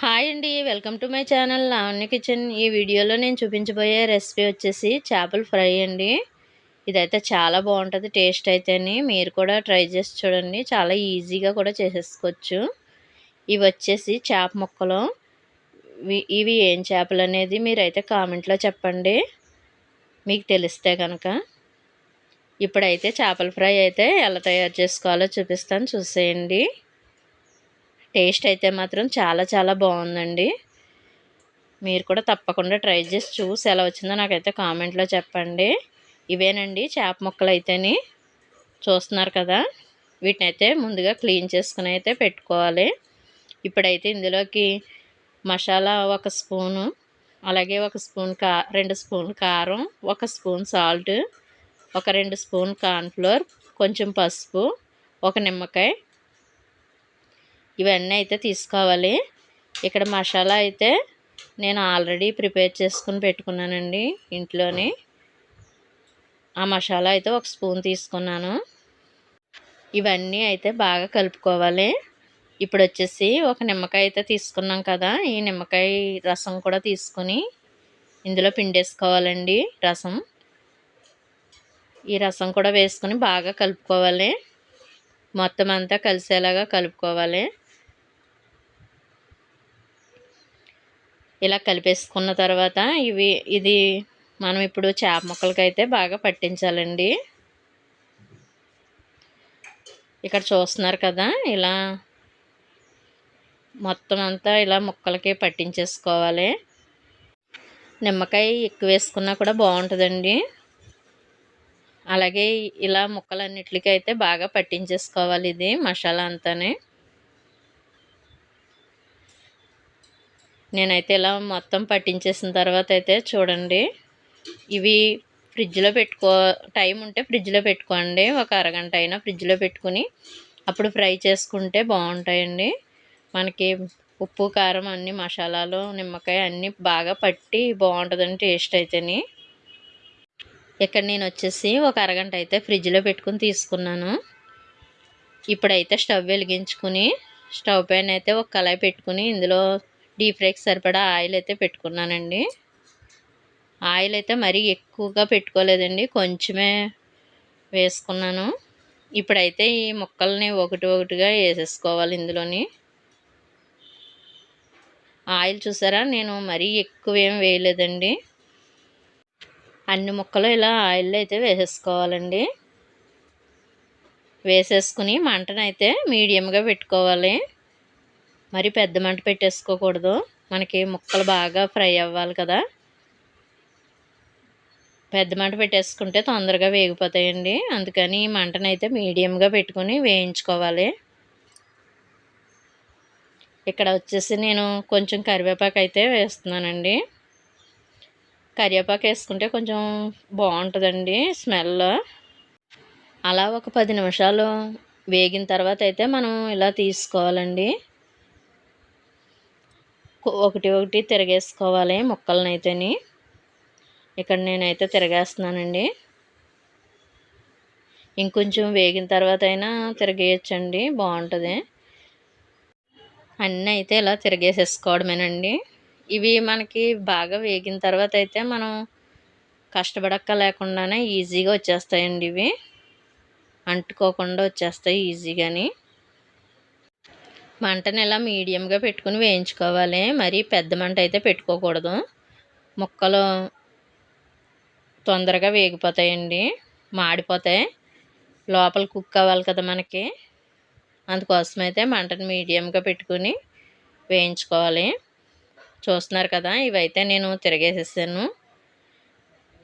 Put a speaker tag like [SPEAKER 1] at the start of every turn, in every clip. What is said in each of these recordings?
[SPEAKER 1] Hi అండి welcome to my channel Lavanya kitchen. ఈ వీడియోలో నేను చూపించబోయే రెసిపీ వచ్చేసి చేపల ఫ్రై అండి. ఇదైతే చాలా బాగుంటుంది టేస్ట్ అయితేని మీరు కూడా ట్రై చేసి చూడండి. చాలా ఈజీగా కూడా చేసేసుకోవచ్చు. ఇవి వచ్చేసి చేప ముక్కలు. ఇవి ఏం చేపలు అనేది మీరైతే కామెంట్లో చెప్పండి. మీకు తెలిస్తే కనుక ఇప్పుడైతే చేపల ఫ్రై అయితే ఎలా తయారు చేసుకోవాలో చూపిస్తాను చూసేయండి. టేస్ట్ అయితే మాత్రం చాలా చాలా బాగుందండి. మీరు కూడా తప్పకుండా ట్రై చేసి చూసి ఎలా వచ్చిందో నాకైతే కామెంట్లో చెప్పండి. ఇవేనండి చేప ముక్కలు అయితేని. చూస్తున్నారు కదా వీటిని అయితే ముందుగా క్లీన్ చేసుకుని అయితే పెట్టుకోవాలి. ఇప్పుడైతే ఇందులోకి మసాలా ఒక స్పూను అలాగే ఒక స్పూన్ కా రెండు స్పూన్ కారం ఒక స్పూన్ సాల్ట్ ఒక రెండు స్పూన్ కార్న్ఫ్లోర్ కొంచెం పసుపు ఒక నిమ్మకాయ ఇవన్నీ అయితే తీసుకోవాలి. ఇక్కడ మసాలా అయితే నేను ఆల్రెడీ ప్రిపేర్ చేసుకుని పెట్టుకున్నానండి ఇంట్లోని. ఆ మసాలా అయితే ఒక స్పూన్ తీసుకున్నాను. ఇవన్నీ అయితే బాగా కలుపుకోవాలి. ఇప్పుడు వచ్చేసి ఒక నిమ్మకాయ అయితే తీసుకున్నాం కదా ఈ నిమ్మకాయ రసం కూడా తీసుకొని ఇందులో పిండేసుకోవాలండి రసం. ఈ రసం కూడా వేసుకుని బాగా కలుపుకోవాలి. మొత్తం అంతా కలిసేలాగా కలుపుకోవాలి. ఇలా కలిపేసుకున్న తర్వాత ఇవి ఇది మనం ఇప్పుడు చేప ముక్కలకైతే బాగా పట్టించాలండి. ఇక్కడ చూస్తున్నారు కదా ఇలా మొత్తం అంతా ఇలా ముక్కలకి పట్టించేసుకోవాలి. నిమ్మకాయ ఎక్కువ వేసుకున్నా కూడా బాగుంటుందండి. అలాగే ఇలా ముక్కలన్నిటికీ అయితే బాగా పట్టించేసుకోవాలి ఇది మసాలా అంతానే. నేనైతే ఇలా మొత్తం పట్టించేసిన తర్వాత అయితే చూడండి. ఇవి ఫ్రిడ్జ్లో పెట్టుకో టైం ఉంటే ఫ్రిడ్జ్లో పెట్టుకోండి. ఒక అరగంట అయినా ఫ్రిడ్జ్లో పెట్టుకుని అప్పుడు ఫ్రై చేసుకుంటే బాగుంటాయండి. మనకి ఉప్పు కారం అన్ని మసాలాలు నిమ్మకాయ అన్నీ బాగా పట్టి బాగుంటుందండి టేస్ట్ అయితేని. ఇక్కడ నేను వచ్చేసి ఒక అరగంట అయితే ఫ్రిడ్జ్లో పెట్టుకుని తీసుకున్నాను. ఇప్పుడైతే స్టవ్ వెలిగించుకుని స్టవ్ పైన అయితే ఒక కళాయి పెట్టుకుని ఇందులో డీప్ ఫ్రైకి సరిపడా ఆయిల్ అయితే పెట్టుకున్నానండి. ఆయిల్ అయితే మరీ ఎక్కువగా పెట్టుకోలేదండి. కొంచెమే వేసుకున్నాను. ఇప్పుడైతే ఈ ముక్కల్ని ఒకటి ఒకటిగా వేసేసుకోవాలి ఇందులోని. ఆయిల్ చూసారా? నేను మరీ ఎక్కువ ఏం వేయలేదండి. అన్ని ముక్కలు ఇలా ఆయిల్లో అయితే వేసేసుకోవాలండి. వేసేసుకుని మంటనైతే మీడియంగా పెట్టుకోవాలి. మరి పెద్ద మంట పెట్టేసుకోకూడదు. మనకి ముక్కలు బాగా ఫ్రై అవ్వాలి కదా. పెద్ద మంట పెట్టేసుకుంటే తొందరగా వేగిపోతాయండి. అందుకని మంటనైతే మీడియంగా పెట్టుకొని వేయించుకోవాలి. ఇక్కడ వచ్చేసి నేను కొంచెం కరివేపాకు అయితే వేస్తున్నానండి. కరివేపాకు వేసుకుంటే కొంచెం బాగుంటుందండి స్మెల్. అలా ఒక పది నిమిషాలు వేగిన తర్వాత అయితే మనం ఇలా తీసుకోవాలండి. ఒకటి ఒకటి తిరగేసుకోవాలి ముక్కలనైతేని. ఇక్కడ నేనైతే తిరగేస్తున్నానండి. ఇంకొంచెం వేగిన తర్వాత అయినా తిరగేయచ్చండి బాగుంటుంది. అన్నీ అయితే ఇలా తిరిగేసేసుకోవడమేనండి. ఇవి మనకి బాగా వేగిన తర్వాత అయితే మనం కష్టపడక్క లేకుండానే ఈజీగా వచ్చేస్తాయండి ఇవి. అంటుకోకుండా వచ్చేస్తాయి ఈజీగాని. మంటని ఇలా మీడియంగా పెట్టుకుని వేయించుకోవాలి? మరీ పెద్ద మంట అయితే పెట్టుకోకూడదు. ముక్కలు తొందరగా వేగిపోతాయండి. మాడిపోతాయి. లోపల కుక్ అవ్వాలి కదా మనకి. అందుకోసం అయితే మంటను మీడియంగా పెట్టుకుని వేయించుకోవాలి. చూస్తున్నారు కదా ఇవైతే నేను తిరగేసేసాను.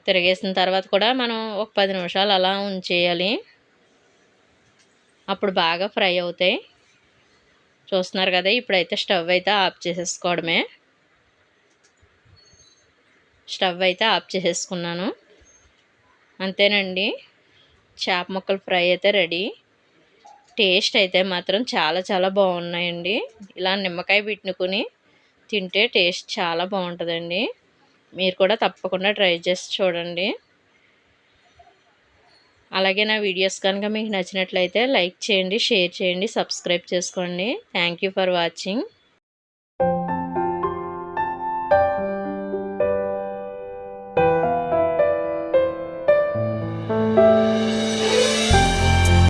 [SPEAKER 1] తిరగేసిన తర్వాత కూడా మనం ఒక పది నిమిషాలు అలా ఉంచేయాలి. అప్పుడు బాగా ఫ్రై అవుతాయి. చూస్తున్నారు కదా ఇప్పుడైతే స్టవ్ అయితే ఆఫ్ చేసేసుకోవడమే. స్టవ్ అయితే ఆఫ్ చేసేసుకున్నాను. అంతేనండి. చేప ముక్కలు ఫ్రై అయితే రెడీ. టేస్ట్ అయితే మాత్రం చాలా చాలా బాగున్నాయండి. ఇలా నిమ్మకాయ పెట్టుకుని తింటే టేస్ట్ చాలా బాగుంటుందండి. మీరు కూడా తప్పకుండా ట్రై చేసి చూడండి. అలాగే నా వీడియోస్ కనుక మీకు నచ్చినట్లయితే లైక్ చేయండి షేర్ చేయండి సబ్స్క్రైబ్ చేసుకోండి. Thank for watching